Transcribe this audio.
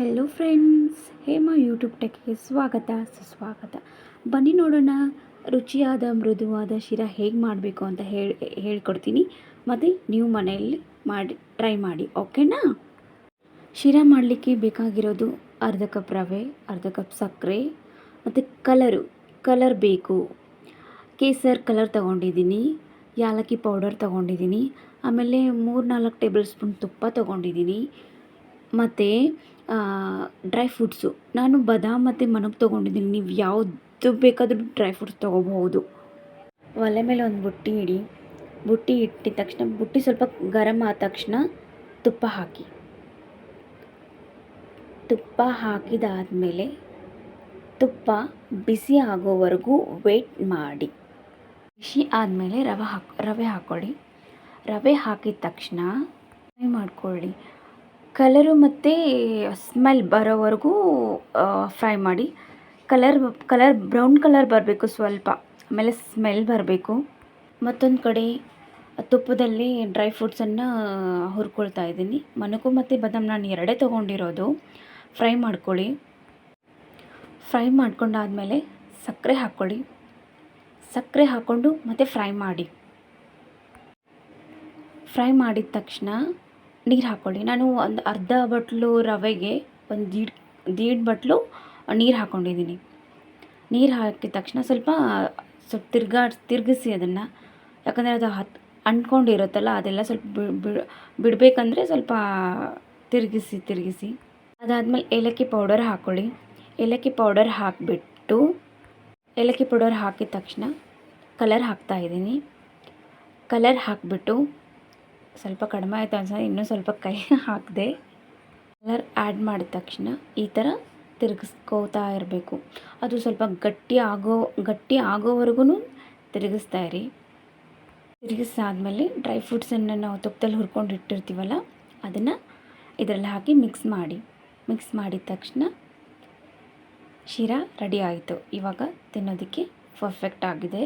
Hello friends Hema YouTube ಟೆಕ್ಗೆ ಸ್ವಾಗತ, ಸುಸ್ವಾಗತ. ಬನ್ನಿ ನೋಡೋಣ, ರುಚಿಯಾದ, ಮೃದುವಾದ ಶಿರ ಹೇಗೆ ಮಾಡಬೇಕು ಅಂತ ಹೇಳಿ, ಹೇಳ್ಕೊಡ್ತೀನಿ. ಮತ್ತು ನೀವು ಮನೆಯಲ್ಲಿ ಮಾಡಿ ಟ್ರೈ ಮಾಡಿ ಓಕೆನಾ ಶಿರ ಮಾಡಲಿಕ್ಕೆ ಬೇಕಾಗಿರೋದು ಅರ್ಧ ಕಪ್ ರವೆ, ಅರ್ಧ ಕಪ್ ಸಕ್ಕರೆ, ಮತ್ತು ಕಲರು ಕಲರ್ ಬೇಕು. ಕೇಸರ್ ಕಲರ್ ತೊಗೊಂಡಿದ್ದೀನಿ, ಯಾಲಕ್ಕಿ ಪೌಡರ್ ತೊಗೊಂಡಿದ್ದೀನಿ, ಆಮೇಲೆ ಮೂರು ನಾಲ್ಕು ಟೇಬಲ್ ಸ್ಪೂನ್ ತುಪ್ಪ ತೊಗೊಂಡಿದ್ದೀನಿ. ಮತ್ತು ಡ್ರೈ ಫ್ರೂಟ್ಸು ನಾನು ಬಾದಾಮ್ ಮತ್ತು ಮನಕ್ ತೊಗೊಂಡಿದ್ದೀನಿ. ನೀವು ಯಾವುದು ಬೇಕಾದರೂ ಡ್ರೈ ಫ್ರೂಟ್ಸ್ ತೊಗೋಬಹುದು. ಒಲೆ ಮೇಲೆ ಒಂದು ಬುಟ್ಟಿ ಇಡಿ. ಬುಟ್ಟಿ ಇಟ್ಟಿದ ತಕ್ಷಣ, ಬುಟ್ಟಿ ಸ್ವಲ್ಪ ಗರಮ್ ಆದ ತಕ್ಷಣ ತುಪ್ಪ ಹಾಕಿ. ತುಪ್ಪ ಹಾಕಿದಾದಮೇಲೆ ತುಪ್ಪ ಬಿಸಿ ಆಗೋವರೆಗೂ ವೇಟ್ ಮಾಡಿ. ಬಿಸಿ ಆದಮೇಲೆ ರವೆ ಹಾಕಿ, ರವೆ ಹಾಕ್ಕೊಳ್ಳಿ ರವೆ ಹಾಕಿದ ತಕ್ಷಣ, ಫ್ರೈ ಮಾಡ್ಕೊಳ್ಳಿ. ಕಲರು ಮತ್ತು ಸ್ಮೆಲ್ ಬರೋವರೆಗೂ ಫ್ರೈ ಮಾಡಿ. ಕಲರ್ ಕಲರ್, ಬ್ರೌನ್ ಕಲರ್ ಬರಬೇಕು ಸ್ವಲ್ಪ. ಆಮೇಲೆ ಸ್ಮೆಲ್ ಬರಬೇಕು. ಮತ್ತೊಂದು ಕಡೆ ತುಪ್ಪದಲ್ಲಿ ಡ್ರೈ ಫ್ರೂಟ್ಸನ್ನು ಹುರ್ಕೊಳ್ತಾ ಇದ್ದೀನಿ. ಮನಕು ಮತ್ತು ಬದಾಮ್ ನಾನು ಎರಡೇ ತೊಗೊಂಡಿರೋದು. ಫ್ರೈ ಮಾಡ್ಕೊಳ್ಳಿ. ಫ್ರೈ ಮಾಡ್ಕೊಂಡಾದಮೇಲೆ ಸಕ್ಕರೆ ಹಾಕ್ಕೊಳ್ಳಿ. ಸಕ್ಕರೆ ಹಾಕ್ಕೊಂಡು ಮತ್ತೆ ಫ್ರೈ ಮಾಡಿ. ಫ್ರೈ ಮಾಡಿದ ತಕ್ಷಣ ನೀರು ಹಾಕ್ಕೊಳ್ಳಿ ನಾನು ಒಂದು ಅರ್ಧ ಬಟ್ಲು ರವೆಗೆ ಒಂದು ದೀಡ್ ದೀಡ್ ಬಟ್ಲು ನೀರು ಹಾಕ್ಕೊಂಡಿದ್ದೀನಿ ನೀರು ಹಾಕಿದ ತಕ್ಷಣ ಸ್ವಲ್ಪ ಸ್ವಲ್ಪ ತಿರ್ಗಾ, ತಿರುಗಿಸಿ ಅದನ್ನು. ಯಾಕಂದರೆ ಅದು ಹತ್, ಅಂಟ್ಕೊಂಡಿರುತ್ತಲ್ಲ, ಅದೆಲ್ಲ ಸ್ವಲ್ಪ ಬಿಡಬೇಕಂದ್ರೆ ಸ್ವಲ್ಪ ತಿರುಗಿಸಿ ತಿರುಗಿಸಿ. ಅದಾದಮೇಲೆ ಏಲಕ್ಕಿ ಪೌಡರ್ ಹಾಕ್ಕೊಳ್ಳಿ ಏಲಕ್ಕಿ ಪೌಡರ್ ಹಾಕಿಬಿಟ್ಟು, ಏಲಕ್ಕಿ ಪೌಡರ್ ಹಾಕಿದ ತಕ್ಷಣ ಕಲರ್ ಹಾಕ್ತಾಯಿದ್ದೀನಿ ಕಲರ್ ಹಾಕಿಬಿಟ್ಟು ಸ್ವಲ್ಪ ಕಡಿಮೆ ಆಯಿತು ಅನ್ಸ, ಇನ್ನೂ ಸ್ವಲ್ಪ ಕೈ ಹಾಕಿದೆ. ಕಲರ್ ಆ್ಯಡ್ ಮಾಡಿದ ತಕ್ಷಣ ಈ ಥರ ತಿರುಗಿಸ್ಕೋತಾ ಇರಬೇಕು. ಅದು ಸ್ವಲ್ಪ ಗಟ್ಟಿ ಆಗೋ, ಗಟ್ಟಿ ಆಗೋವರೆಗೂ ತಿರುಗಿಸ್ತಾ ಇರಿ. ತಿರುಗಿಸಾದ್ಮೇಲೆ ಡ್ರೈ ಫ್ರೂಟ್ಸನ್ನು ನಾವು ತುಪ್ಪದಲ್ಲಿ ಹುರ್ಕೊಂಡು ಇಟ್ಟಿರ್ತೀವಲ್ಲ, ಅದನ್ನು ಇದರಲ್ಲಿ ಹಾಕಿ ಮಿಕ್ಸ್ ಮಾಡಿ. ಮಿಕ್ಸ್ ಮಾಡಿದ ತಕ್ಷಣ ಶಿರಾ ರೆಡಿ ಆಯಿತು. ಇವಾಗ ತಿನ್ನೋದಕ್ಕೆ ಪರ್ಫೆಕ್ಟ್ ಆಗಿದೆ.